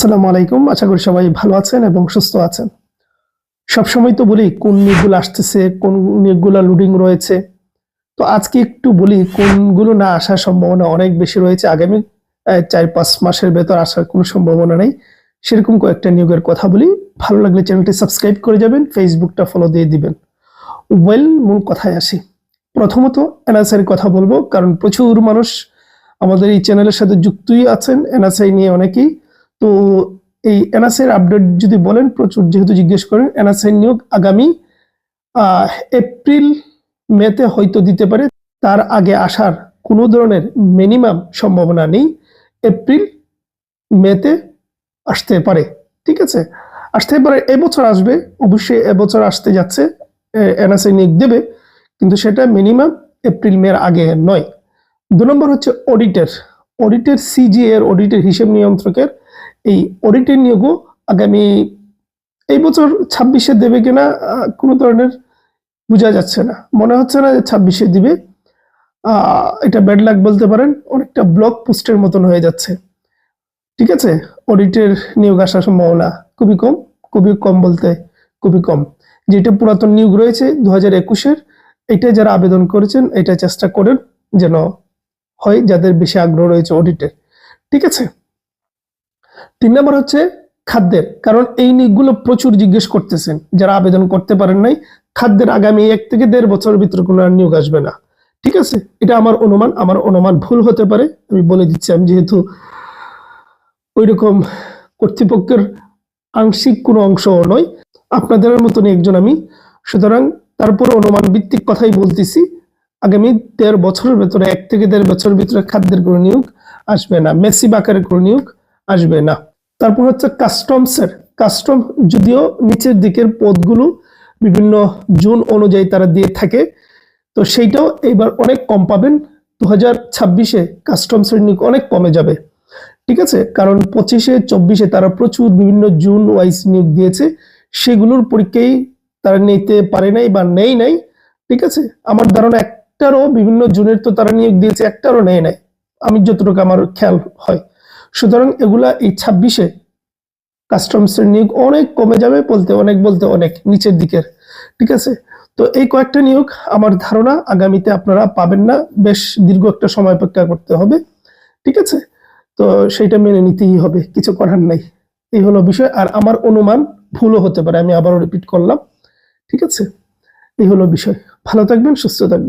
আসসালামু আলাইকুম। আশা করি সবাই ভালো আছেন এবং সুস্থ আছেন। সবসময় তো বলি, কোন নিয়োগগুলো আসতেছে, কোন নিয়োগগুলো লোডিং রয়েছে। তো আজকে একটু বলি, কোনগুলো না আসার সম্ভাবনা অনেক বেশি রয়েছে। আগামী চার, পাঁচ মাসের ভেতর আসার কোনো সম্ভাবনা নেই। সেরকম কয়েকটা নিয়োগের কথা বলি। ভালো লাগলে চ্যানেলটি সাবস্ক্রাইব করে যাবেন, ফেসবুকটা ফলো দিয়ে দিবেন। ওয়েল মূল কথায় আসি। প্রথমত এনআসআই কথা বলব, কারণ প্রচুর মানুষ আমাদের এই চ্যানেলের সাথে যুক্তই আছেন। এনআসআই নিয়ে অনেকেই তো এই এনআসআই আপডেট যদি বলেন, প্রচুর যেহেতু জিজ্ঞেস করেন এনআসআই নিয়োগ আগামী এপ্রিল মেতে হয়তো দিতে পারে। তার আগে আসার কোনো ধরনের মিনিমাম সম্ভাবনা নেই। এপ্রিল মেতে আসতে পারে, ঠিক আছে? আসতে পারে, এবছর আসবে, অবশ্যই এবছর আসতে যাচ্ছে এনআসআই নিয়োগ দেবে, কিন্তু সেটা মিনিমাম এপ্রিল মের আগে নয়। দু নম্বর হচ্ছে অডিটের। অডিটের সিজি এর অডিটের হিসেব নিয়ন্ত্রকের এই অডিটের নিয়োগও আগামী এই বছর ছাব্বিশে দেবে কিনা কোনো ধরনের বোঝা যাচ্ছে না। মনে হচ্ছে না যে ছাব্বিশে দিবে। এটা ব্যাড লাক বলতে পারেন, অনেকটা ব্লক পোস্টের মতন হয়ে যাচ্ছে। ঠিক আছে? অডিটের নিয়োগ আসার সম্ভাবনা খুবই কম খুবই কম বলতে খুবই কম। যেটা পুরাতন নিয়োগ রয়েছে দু হাজার একুশের, এটা যারা আবেদন করেছেন, এটা চেষ্টা করেন যেন হয় যাদের বেশি আগ্রহ রয়েছে অডিটের ঠিক আছে? তিন নম্বর হচ্ছে খাদ্যের, কারণ এই নিকগুলো প্রচুর জিজ্ঞেস করতেছেন, যারা আবেদন করতে পারেন নাই, খাদ্যের আগামী এক থেকে দেড় বছরের ভিতরে কোনো আর নিয়োগ আসবে না। ঠিক আছে? এটা আমার অনুমান আমার অনুমান ভুল হতে পারে, আমি বলে দিচ্ছি, আমি যেহেতু ওই রকম কর্তৃপক্ষের আংশিক কোনো অংশ নয়, আপনাদের মতন একজন আমি। সুতরাং তারপর অনুমান ভিত্তিক কথাই বলতেছি, আগামী দেড় বছরের ভেতরে, এক থেকে দেড় বছরের ভিতরে খাদ্যের কোনো নিয়োগ আসবে না মেসি বাকারের কোনো নিয়োগ আসবে না। তারপর হচ্ছে কাস্টমসের কাস্টম যদিও নিচের দিকের পদগুলো বিভিন্ন জুন অনুযায়ী তারা দিয়ে থাকে, তো সেইটাও এইবার অনেক কম পাবেন। দু হাজার ছাব্বিশে কাস্টমসের নিয়োগ অনেক কমে যাবে। ঠিক আছে? কারণ পঁচিশে, চব্বিশে তারা প্রচুর বিভিন্ন জুন ওয়াইজ নিয়োগ দিয়েছে। সেগুলোর পরীক্ষায় তারা নিতে পারে নাই বা নেই নাই। ঠিক আছে? আমার ধারণা একটারও বিভিন্ন জুনের তো তারা নিয়োগ দিয়েছে, একটারও নেই নাই। আমি যতটুকু আমার খেয়াল হয়। সুতরাং এগুলা এই ছাব্বিশে কাস্টমসের নিয়োগ অনেক কমে যাবে বলতে অনেক বলতে অনেক নিচের দিকের, ঠিক আছে? তো এই কয়েকটা নিয়োগ আমার ধারণা আগামীতে আপনারা পাবেন না, বেশ দীর্ঘ একটা সময় অপেক্ষা করতে হবে, ঠিক আছে? তো সেইটা মেনে নিতেই হবে, কিছু করার নাই, এই হলো বিষয়। আর আমার অনুমান ভুলও হতে পারে, আমি আবারও রিপিট করলাম, ঠিক আছে? এই হলো বিষয়। ভালো থাকবেন, সুস্থ থাকবেন।